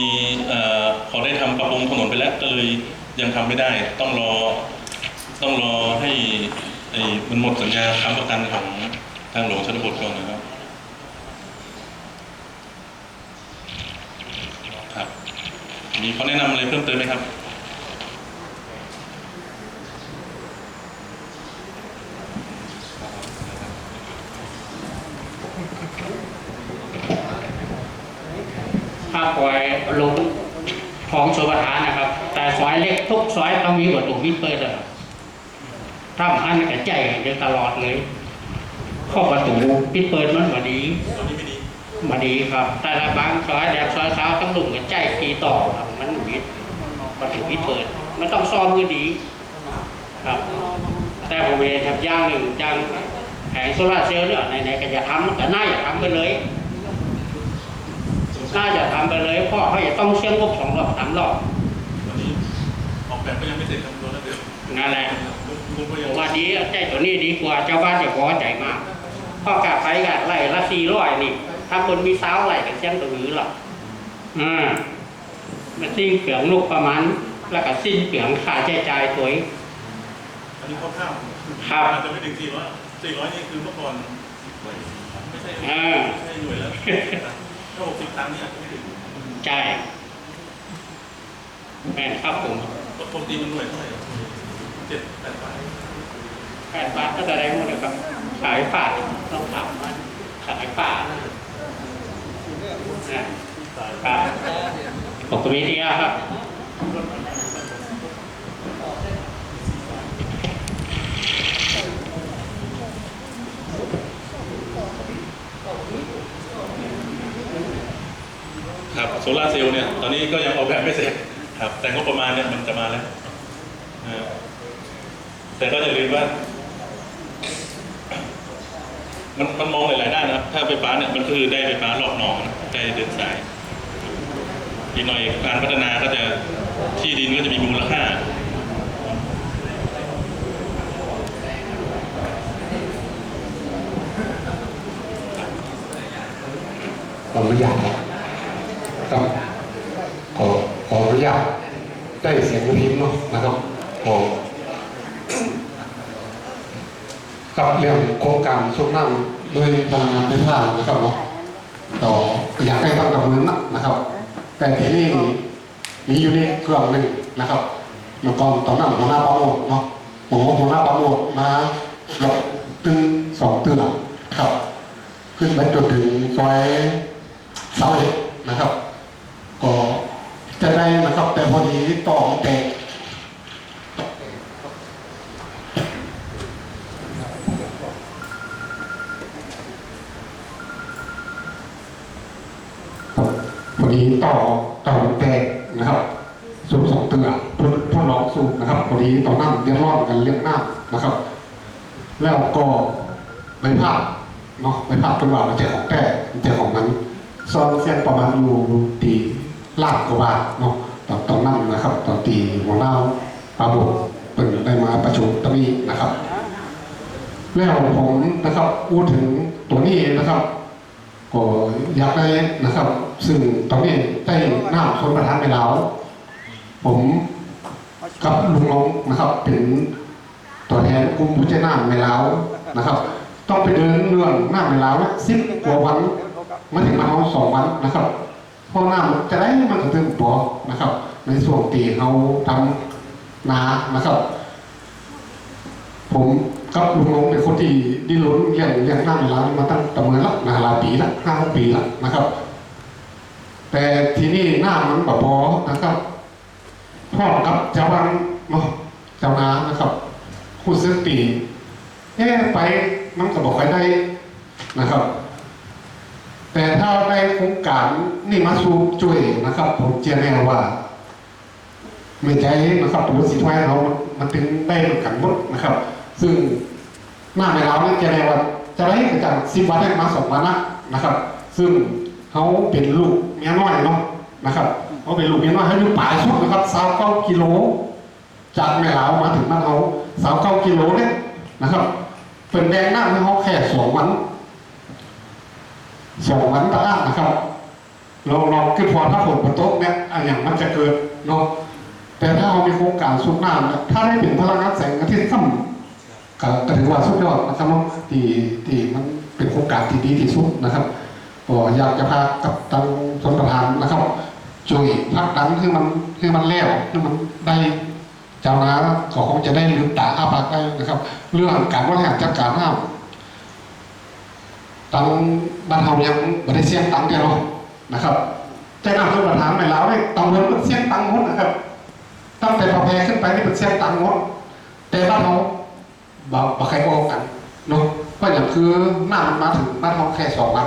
มีเอ่อขาได้ทำปรับปรุงถนนไปแล้วก็เลยยังทำไม่ได้ ต้องรอต้องรอให้ไอ้มันหมดสัญญาค้ำประกันของทางหลวงชนบทก่อนนะครับครับมีข้อแนะนำอะไรเพิ่มเติมไหมครับ ถ้าปล่อยลงของชลประทานนะครับ แต่ซอยเล็กทุกซอยต้องมีประตูมิเปิดอะถ้าพันกับใจเดียวตลอดเลยข้อประตูปิดเปิดมันมาดีตอนนี้ไม่ดีมาดีครับ แต่ละบางซอยแดกซอยเช้าต้องลุงกับใจตีต่อครับมันมิดประตูปิดเปิด มันต้องซ่อมมือดี ครับ แต่ผมเองครับอย่างหนึ่งอย่างแผงโซลาร์เซลล์เนี่ยไหนๆก็จะทำก็น่าจะทำไปเลย น่าจะทำไปเลยเพราะเขาจะต้องเชื่อมงบสองรอบสามรอบตอนนี้ออกแบบก็ยังไม่เสร็จครับตัวนั้นเดียวนั่นแหละคุณก็ผยังมว่าดีใจตัวนี้ดีกว่าเจ้าบ้านจะพอใจมากเพ่อกลับไปกันไล่ละสี่ร้อยนี่ ถ้าคนมีสาวไล่กันเช่นตัวนี้หรอกอ่ามันสิ้นเปลืองลูกประมาณ แล้วก็สิ้นเปลืองค่าใช้จ่ายตัวเองอันนี้คร่าวๆครับอาจจะไม่ถึงสี่ร้อยสี่ร้อยนี่คือเมื่อก่อนไม่ใช่อ่าไม่ใช่หน่วยแล้ว ถ้าหกสิบตันเนี่ยไม่ถึงใช่แม่นครับผมปกติมันหน่วยเท่าไหร่ครับเจ็ดแปดบาทแปดบาทก็จะได้หมดเลยครับ ขายฝาดต้องถามมันขายฝาดนะครับผมก็มีที่ครับ ครับโซลาร์เซลล์เนี่ยตอนนี้ก็ยังออกแบบไม่เสร็จครับแต่งบประมาณเนี่ยมันจะมาแล้วแต่ก็อย่าลืมว่า มันมันมองหลายๆด้านนะครับ ถ้าไฟฟ้าเนี่ยมันคือได้ไฟฟ้ารอบนอกนะได้เดินสายอีกหน่อยการพัฒนาก็จะที่ดินก็จะมีมูลค่าขออนุญาตครับขอขออนุญาตได้เสียงพิมพ์เนะครับขอกับเรื่องโครงการช่วงนั่งโดยพลังงานไฟฟ้านะครับเนาะต่ออยากให้ตั้งกับมือนะนะครับ แต่ที่นี้มีอยู่ในเครื่องหนึ่งนะครับแล้วก็ตอนนั้นหัวหน้าประโมทเนาะผมว่าหัวหน้าประโมทมาหลบตึงสองตึงครับ ขึ้นไปจนถึงซอยเสาเหล็กนะครับ ก็จะได้นะครับ แต่พอดีต่อแตก พอดีต่อต่อแตกนะครับสูบสองเตือเพื่อทดลองสูบนะครับพอดีต่อนั่งเรียกร้อนกันเรียกหน้านะครับ แล้วก็ใบภาพเนาะใบภาพเป็นว่ามันจะของแก่มันจะของมันซอนเส้นประมาณอยู่ตีลาดกว่าบาทเนาะตอนตอนนั้นนะครับ ตอนตีหัวหน้าปาบุกเป็นได้มาประชุมตรงนี้นะครับ แล้วผมนะครับพูดถึงตัวนี้นะครับ ก็อยากได้นะครับ ซึ่งตอนนี้ได้หน้าคนประธานไปแล้ว ผมกับลุงลงนะครับ เป็นตัวแทนกลุ่มผู้ใจน้ำในลาวนะครับ ต้องไปเดินเรื่องน้ำในลาวสิบกว่าวันมาถึงมาเอาสองวันนะครับเพราะน้ำจะได้มันกระถึงปอนะครับ ในส่วนตีเขาทำนานะครับ ผม กับลุงลงเป็นคนที่ดิ้นรนเรื่องเรื่องน้ำในลาวมาตั้งแต่เมื่อละนาหลายปีละห้าหกปีละนะครับ แต่ทีนี้หน้ามันแบบพอนะครับพ่อกับเจ้าวันเนาะเจ้านานะครับผู้ซื้อปีเอ๊ะไปมันก็บอกไปได้นะครับ แต่ถ้าได้โครงการนี่มาสูช่วยนะครับ ผมเชื่อแน่ว่าไม่ใช่นะครับตัวสิทธิ์ไว้เรามันถึงได้กันหมดนะครับ ซึ่งหน้าในเราเนี่ยจะได้ว่าจะได้จากสิบวันได้มาสองวันนะนะครับ ซึ่งเขาเป็นลูกเมียน้อยเนาะนะครับเขาเป็นลูกเมียน้อยให้อยู่ป่ายสุดนะครับสาวเก้ากิโลจากแม่ลาวมาถึงบ้านเขาสาวเก้ากิโลเนี่ยนะครับเป็นแดงหน้าให้เขาแค่สองวันสองวันตะอ้างนะครับเราลองคิดพอถ้าฝนมันตกเนี่ยอะอย่างมันจะเกิดเนาะแต่ถ้าเรามีโครงการสูบน้ำถ้าได้เป็นพลังงานแสงอาทิตย์ซ้ำ ก็ก็ถือว่าสุดยอดนะครับเนาะที่ที่มันเป็นโครงการที่ดีที่สุดนะครับก็อยากจะพากับทางชนประธานนะครับช่วยพักดันให้มันให้มันแล้วให้มันได้เจ้านาก็คงจะได้ลืมตาอ้าปากได้นะครับ เรื่องการบริหารจัดการน้ำตังบ้านเฮายังไม่ได้เสียงตังค์เดียวนะครับใจน้ำท่านประธานไม่แล้วเนี่ยตังเงินมันเสียงตังค์หมดนะครับตั้งแต่ประแพขึ้นไปนี่เป็นเสียงตังค์หมดแต่บ้านเฮา บ่บ่ใครบอกกันเนาะก็อย่างคือหน้ามันมาถึงบ้านเฮาแค่สองวัน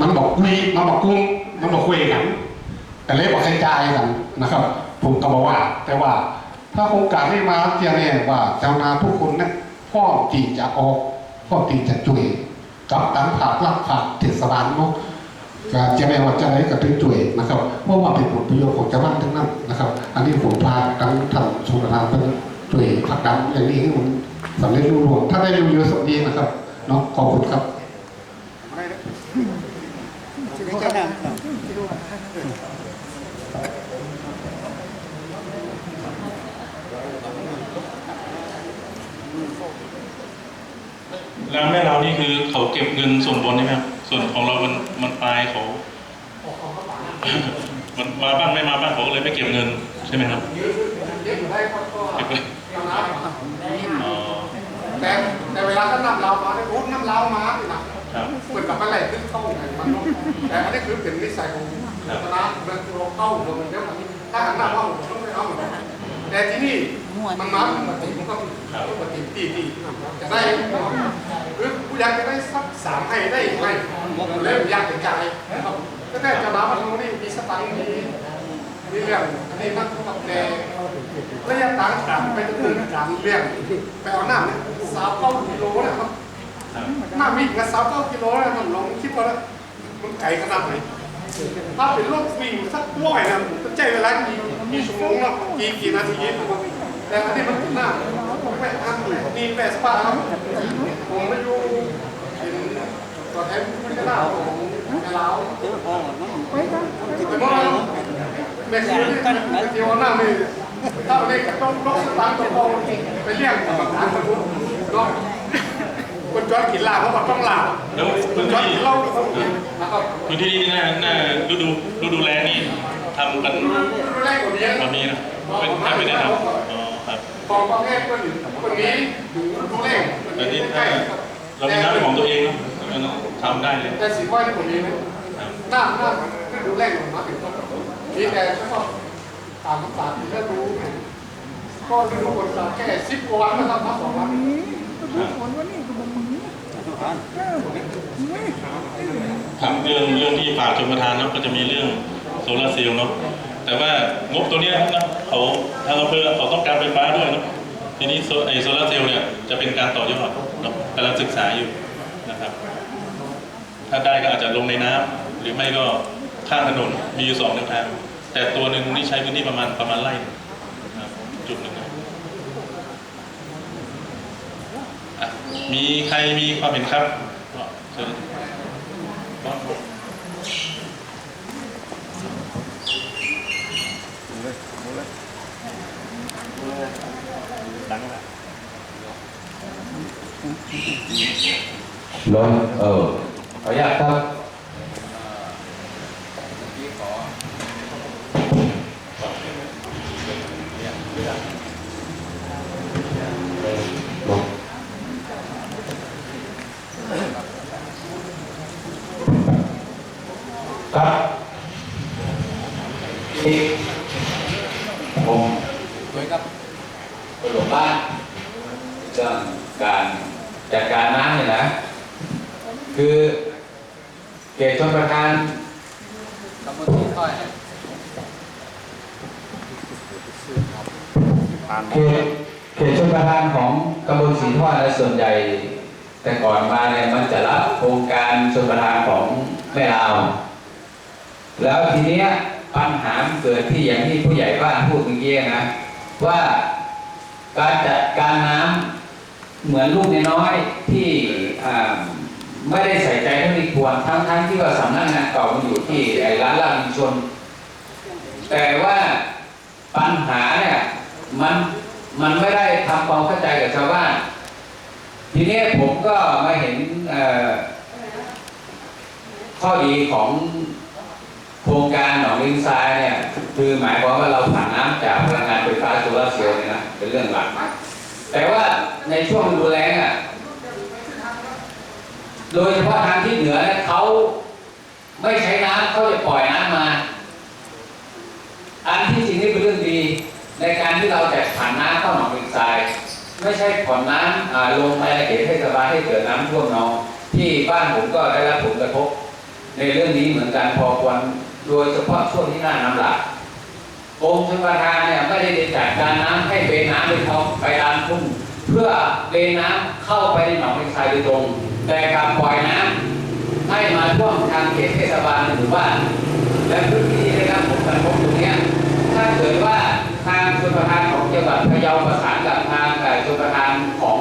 มันบอกคุยมันบอกกุ้งมันบอกคุยกันแต่เลยบอกใครจ่ายกันนะครับ ผมก็บอกว่า แต่ว่า ถ้าโครงการที่มาเทียเนี่ยว่าชาวนาทุกคนเนี่ยพ่อตีจะออกพ่อตีจะช่วยกับการผากลักผากเทศบาลเนาะก็จะไม่ว่าจะไหนก็ถึงช่วยนะครับเพราะว่าเป็นผลประโยชน์ของชาวบ้านทั้งนั้นนะครับ อันนี้ผมพาทั้งท่านชมรานเป็นช่วยผลักดันอย่างนี้ให้มัน สำเร็จรุ่งรืองถ้าได้เร็วๆสักดีนะครับเนาะขอบคุณครับแล้วแม่เรานี่คือเขาเก็บเงินส่วนบนใช่ไหมครับส่วนของเรามันมันปลายเขา มันมาบ้างไม่มาบ้างเขาก็เลยไม่เก็บเงินใช่ไหมครับเก็บไว้อ๋อ แต่แต่เวลาก็นำเรามาเนี่ยโอ้นำเรามาสินะครับเหมือนกับอะไรขึ้นเข้าไงมันเนอะแต่อันนี้คือเป็นนิสัยของคณะมันเราเข้าเรามันเดียวกันถ้าหันหน้าว่าผมต้องไม่เอาเหมือนกันแต่ที่นี่มันมาปกติมันก็ปกติที่ที่จะได้คือผู้อยากจะได้สักสามให้ได้ไหมเริ่มอยากจะจ่ายนะครับก็ได้จะรับมาตรงนี้มีสตังค์มี มีเรื่องอันนี้นั่งกับแต่ระยะทางกลับไปถึงเรื่องไปเอาหน้าเนี่ยสาวเก้ากิโลนะครับครับหน้าวิ่งกับสาวเก้ากิโลนะมันลองคิดว่ามันไกลขนาดไหนถ้าเป็นโรถวิ่งสักร้อยนะมันใช้เวลากี่กี่ชั่วโมงแล้วกี่กี่นาทีแต่อันนี้มันหน้าแม่อันนี่แม่สปาครับผมไม่อยู่เป็นตัวแทนผู้ชนะของแม่ลาวแต่าแม่คือนี่เดียวหน้าไม่ ถ้าไม่ต้องรถสตาร์ทต้องไปเรียกกับทางตะลุเนาะคนจอดกินลาเพราะว่าต้องลาแล้วคนจอดกินเหล้าก็ต้องกินนะครับพื้นที่นี่น้าหน้าฤดูฤดูแลนี่ทำกันรุ่นแรกกว่านี้แบบนี้นะเป็นแทบไม่ได้ทำอ๋อครับของประเภทคนคนนี้ดูดูแรกแต่นี่ถ้าเรามีน้ำเป็นของตัวเองเนอะทำได้เลยแต่สีว่าที่ผมนี้นะหน้าหน้าคือดูแรกมาถึงต้ นี่แต่เฉพาะตามตามที่เราดูก็ดูคนแค่สิบกว่าวันนะครับมาสองวันครับเรื่องเรื่องที่ฝากชมประทานเนาะก็จะมีเรื่องโซลาร์เซลล์เนาะแต่ว่างบตัวเนี้ยนะเขาทางอำเภอเขาต้องการไฟฟ้าด้วยเนาะทีนี้โซไอโซลาร์เซลล์เนี่ยจะเป็นการต่อยอดเนาะกำลังศึกษาอยู่นะครับ ถ้าได้ก็อาจจะลงในน้ำหรือไม่ก็ ข้างถนนมีอยู่สองแนวทางแต่ตัวหนึ่งนี่ใช้พื้นที่ประมาณประมาณไร่หนึ่งนะครับจุดหนึ่งนะอะมีใครมีความเห็นครับก็เชิญลงเออขออนุญาตครับลงครับที่ผมคุยกับหลวงบ้านเรื่องการจัดการน้ำเนี่ยนะ คือเขตชนประทานตำบลสีถ้อยเขตเขตชนประทานของตำบลสีถ้อยในส่วนใหญ่ แต่ก่อนมาเนี่ยมันจะรับโครงการชนประทานของแม่ลาว แล้วทีเนี้ยปัญหาเกิดที่อย่างที่ผู้ใหญ่บ้านพูดเมื่อกี้นะ ว่าการจัดการน้ำเหมือนลูกน้อยที่ไม่ได้ใส่ใจเท่าที่ควรทั้งทั้งที่ว่าสำนักงานเก่ามันอยู่ที่ไอ้ร้านลาบชุมชน แต่ว่าปัญหาเนี่ยมันมันไม่ได้ทำความเข้าใจกับชาวบ้าน ทีนี้ผมก็มาเห็นข้อดีของโครงการหนองลิงทรายเนี่ยคือหมายความว่าเราผ่านน้ำจากพลังงานไฟฟ้าโซลาร์เซลล์เนี่ยนะเป็นเรื่องหลัก แต่ว่าในช่วงดูแลงอะโดยเฉพาะทางที่เหนือเนี่ยเขาไม่ใช้น้ำเขาจะปล่อยน้ำมา อันที่จริงนี่เป็นเรื่องดี ในการที่เราจะผ่านน้ำเข้าหนองลิงทราย ไม่ใช่ผ่อนน้ำลงไปในเขตเทศบาลให้เกิดน้ำท่วมนอง ที่บ้านผมก็ได้รับผลกระทบ ในเรื่องนี้เหมือนกันพอควรโดยเฉพาะช่วงที่หน้าน้ำหลากกรมชลประทานเนี่ยไม่ได้จัดการน้ำให้เบนน้ำไปท้องไปตามทุ่งเพื่อเบนน้ำเข้าไปในหนองลิงทรายโดยตรง แต่กลับปล่อยน้ำให้มาท่วมทางเขตเทศบาลในหมู่บ้านและพื้นที่ได้รับผลกระทบตรงนี้ถ้าเกิดว่าทางชลประทานของจังหวัดพะเยาประสานกับ ชลประทานของ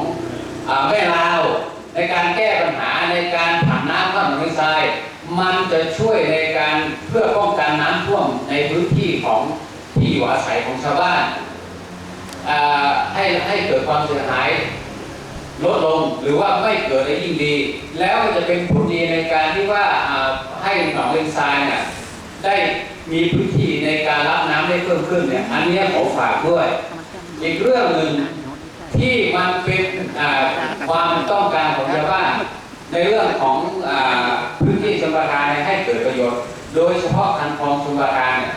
อแม่ลาวในการแก้ปัญหาในการผันน้ำเข้าหนองลิงทราย มันจะช่วยในการเพื่อป้องกันน้ำท่วมในพื้นที่ของที่อยู่อาศัยของชาวบ้านให้ให้เกิดความเสียหายลดลงหรือว่าไม่เกิดได้ยิ่งดี แล้วมันจะเป็นผลดีในการที่ว่าให้หนองเลนทรายเนี่ยได้มีพื้นที่ในการรับน้ำได้เพิ่มขึ้นเนี่ยอันนี้ยขอฝากด้วย อีกเรื่องหนึ่ง ที่มันเป็นความต้องการของชาวบ้านในเรื่องของอพื้นที่ชลประทานให้เกิดประโยชน์ โดยเฉพาะคันคลองชลประทานเนี่ย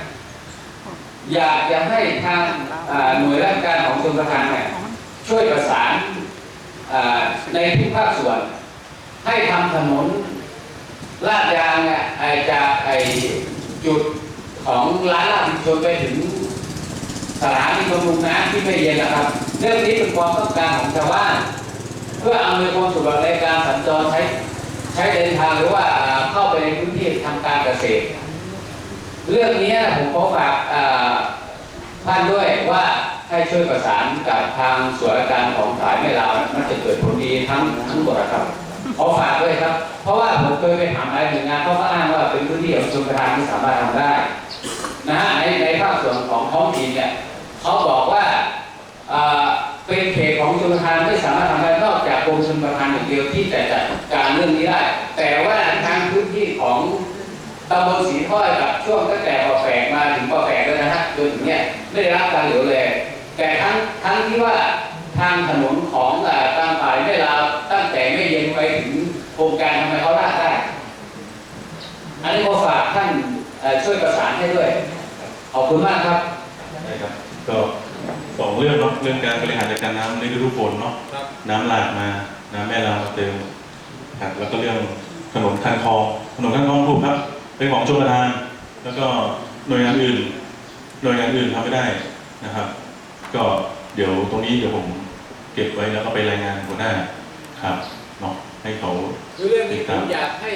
อยากจะให้ทางหน่วยราชการของชลประทานเนี่ยช่วยประสานในทุกภาคส่วน ให้ทำถนนลาดยางเนี่ยจากไอจุดของร้านลาดชนไปถึงสถานีบำรุงน้ำที่ไม่เย็นนะครับ เรื่องนี้เป็นความต้องการของชาวบ้านเพื่ออำนวยความสะดวกในการสัญจรใช้ใช้เดินทางหรือว่าเข้าไปในพื้นที่ทำการเกษตร เรื่องนี้ผมขอฝากท่านด้วยว่าให้ช่วยประสานกับทางส่วนราชการของสายแม่ลาวมันจะเกิดผลดีทั้งทั้งหมดนะครับขอฝากด้วยครับ เพราะว่าผมเคยไปถามหลายหน่วยงานเขาก็อ้างว่าเป็นพื้นที่ของชนประทานที่สามารถทำได้นะฮะในในภาคส่วนของท้องถิ่นเนี่ย มชนประทานอย่างเดียวที่จะจัดการเรื่องนี้ได้ แต่ว่าทางพื้นที่ของตำบลสีถ้อยกับช่วงตั้งแต่ปอแฝกมาถึงปอแฝกเลยนะฮะจนถึงเนี่ยไม่ได้รับการเหลียวแลแต่ทั้งทั้งที่ว่าทางถนนของเอ่อตามฝ่ายไม่ลาวตั้งแต่ไม่เย็นไปถึงโครงการทำไมเขาลาดได้ อันนี้ขอฝากท่านเอ่อช่วยประสานให้ด้วย ขอบคุณมากครับใช่ครับก็สองเรื่องเนาะเรื่องการบริหารจัดการน้ำในฤดูฝนเนาะน้ำหลากมา น้ำแม่ลาวมาเติมครับแล้วก็เรื่องถนนคันคลองถนนคันคลองถูกครับ เป็นของชลประทาน แล้วก็หน่วยงานอื่น หน่วยงานอื่นทำไม่ได้นะครับ ก็เดี๋ยวตรงนี้เดี๋ยวผมเก็บไว้แล้วก็ไปรายงานหัวหน้าครับเนาะให้เขาคือเรื่องนี้ผมอยากให้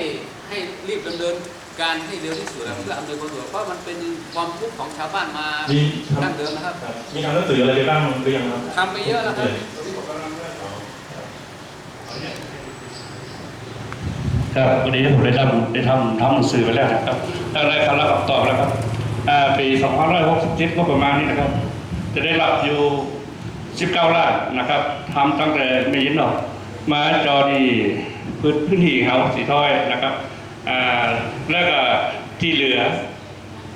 ให้รีบดำเนินการให้เร็วที่สุดนะเพื่ออำนวยความสะดวกเพราะมันเป็นความทุกข์ของชาวบ้านมามีดั้งเดิมนะครับครับ มีทำหนังสืออะไรไปบ้างหรือยังครับทำไปเยอะแล้วครับ ครับวันนี้ผมได้ทำได้ทำทำหนังสือไปแล้วนะครับได้ได้คำรับตอบแล้วครับปี2567ก็ประมาณนี้นะครับ จะได้รับอยู่ 19ล้านนะครับทำตั้งแต่ไม่ยินหรอกมาจอดีพื้นพื้นที่เขาสีถ้อยนะครับแล้วก็ที่เหลือ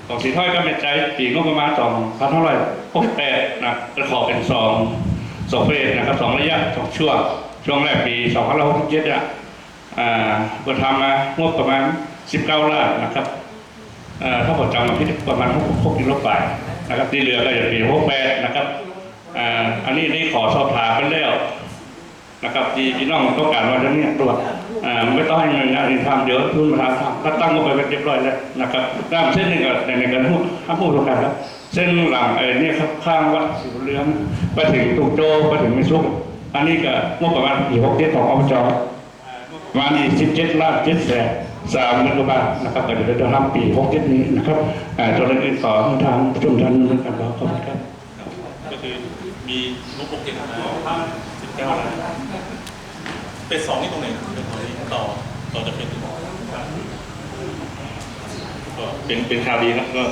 ของสีถ้อยก็เป็นใจปีงบประมาณ2 5 6 8นะจะขอเป็นสองสองเฟสนะครับสองระยะสองช่วง ช่วงแรกปี2567เนี่ยอ่าบ ททำมางบประมาณ 19ล้านนะครับอ่าถ้าผมจำมาพิประมาณ6 6กิโลบาทนะครับที่เหลือก็จะปี68นะครับอ่าอันนี้ได้ขอสอบถามไปแล้วนะครับที่พี่น้องต้องการว่าจะเนี่ยตรวจอ่าไม่ต้องให้หน่วยงานอื่นทำเดี๋ยวทุนมาทำก็ตั้งงบไปเป็นเรียบร้อยแล้วนะครับตามเส้นหนึ่งก็ในในการพูดห้ามพูดตรงกันครับเส้นหลังไอ้นี่ครับข้างวัดสิวเรืองไปถึงตุกโจไปถึงมิซุกอันนี้ก็งบประมาณปี67ของอบจ ประมาณนี้17ล้าน7แสนสามหมื่นกว่าบาทนะครับก็เดี๋ยวจะทำปี67นี้นะครับอ่าตัวอื่นๆขอทางผู้ชมท่านนึงครับขอบคุณครับก็คือมีงบโปรเจกต์มาสิบเก้าล้านเป็นสองนี่ตรงไหนเป็นตรงนี้ต่อต่อจะเป็นก็เป็นเป็นข่าวดีครับก็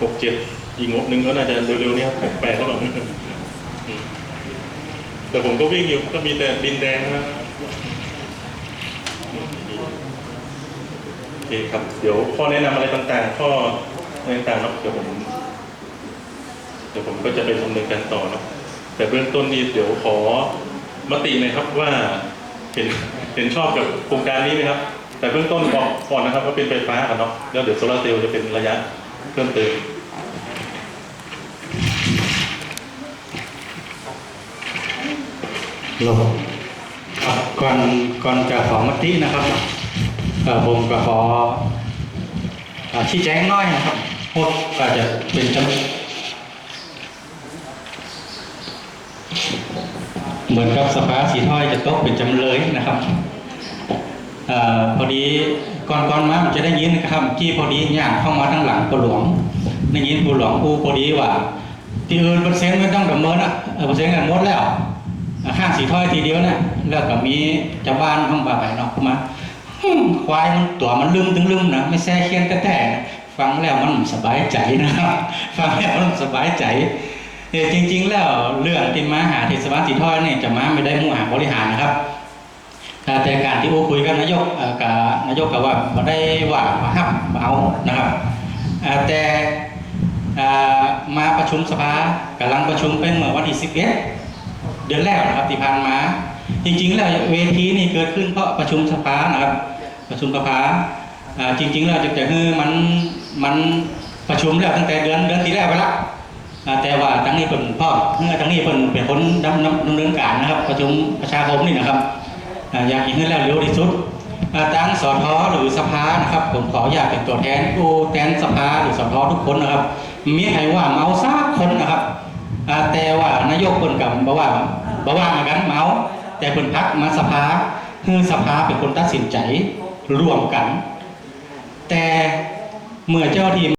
หกเจ็ดอีกงบหนึ่งก็น่าจะเร็วๆนี้ครับหกแปดก็แบบแต่ผมก็วิ่งอยู่ก็มีแต่ดินแดงนะครับ โอเคครับ เดี๋ยวข้อแนะนำอะไรต่างๆ ข้ออะไรต่างๆเนาะเดี๋ยวผม เดี๋ยวผมก็จะไปดำเนินการต่อเนาะแต่เบื้องต้นนี้เดี๋ยวขอมติหน่อยครับว่าเห็นเห็นชอบกับโครงการนี้ไหมครับ แต่เบื้องต้นบอกก่อนนะครับว่าเป็นไฟฟ้ากันเนาะแล้วเดี๋ยวโซลาร์เซลล์จะเป็นระยะเพิ่มเติมโลกครับ ก่อนก่อนจะขอมตินะครับเอ่อผมก็ขออชี้แจงน้อยนะครับพวกก็จจะเป็นจำเหมือนกับสภาสีถ้อยจะตกเป็นจำเลยนะครับอพอดีก่อนก่อนมาจะได้ยินนะครับที่พอดีย่างเข้ามาทั้งหลังผู้หลวงได้ยินผู้หลวงผู้พอดีว่า ที่อื่นเปอร์เซ็นต์ไม่ต้องดำเนินอะเปอร์เซ็นต์กันหมดแล้ว ข้างสีถ้อยทีเดียวนะแล้วก็มีเจ้าบ้านห้องบ่าไปเนาะมาควายมันตัวมันลืมถึงลืมนะไม่แซ่เคียนแต่แต่ฟังแล้วมันสบายใจนะครับฟังแล้วมันสบายใจเจริง ๆ แล้วเรื่องที่มาหาเทศบาลสีถ้อยเนี่ยจะมาไม่ได้มุ่งหาบริหารนะครับแต่การที่โอ้คุยกับนายกกับนายกกับว่าไม่ได้ว่ามาฮับมาเอานะครับแต่มาประชุมสภากำลังประชุมเป็นเมื่อวันที่11เอ็ด เดือนแรกนะครับที่ผ่านมา จริงๆแล้วเวทีนี่เกิดขึ้นเพราะประชุมสภานะครับ ประชุมสภาจริงๆแล้วจะจะคือมันมันประชุมแล้วตั้งแต่เดือนเดือนที่แรกไปละแต่ว่าทั้งนี้เป็นพ่อเมื่อทั้งนี้เป็นเป็นคนดำดำเนินการนะครับ ประชุมประชาคมนี่นะครับอ่าอยากให้แล้วเร็วที่สุดอ่าทั้งสทหรือสภานะครับ ผมขออยากเป็นตัวแทนผู้แทนสภาหรือสทอทุกคนนะครับมีใครว่าเมาซากคนนะครับ แต่ว่านายกคนกับบอกว่าบอกว่าเหมือนกันเมา แต่คนพักมาสภาคือสภาเป็นคนตัดสินใจร่วมกัน แต่เมื่อเจ้าที่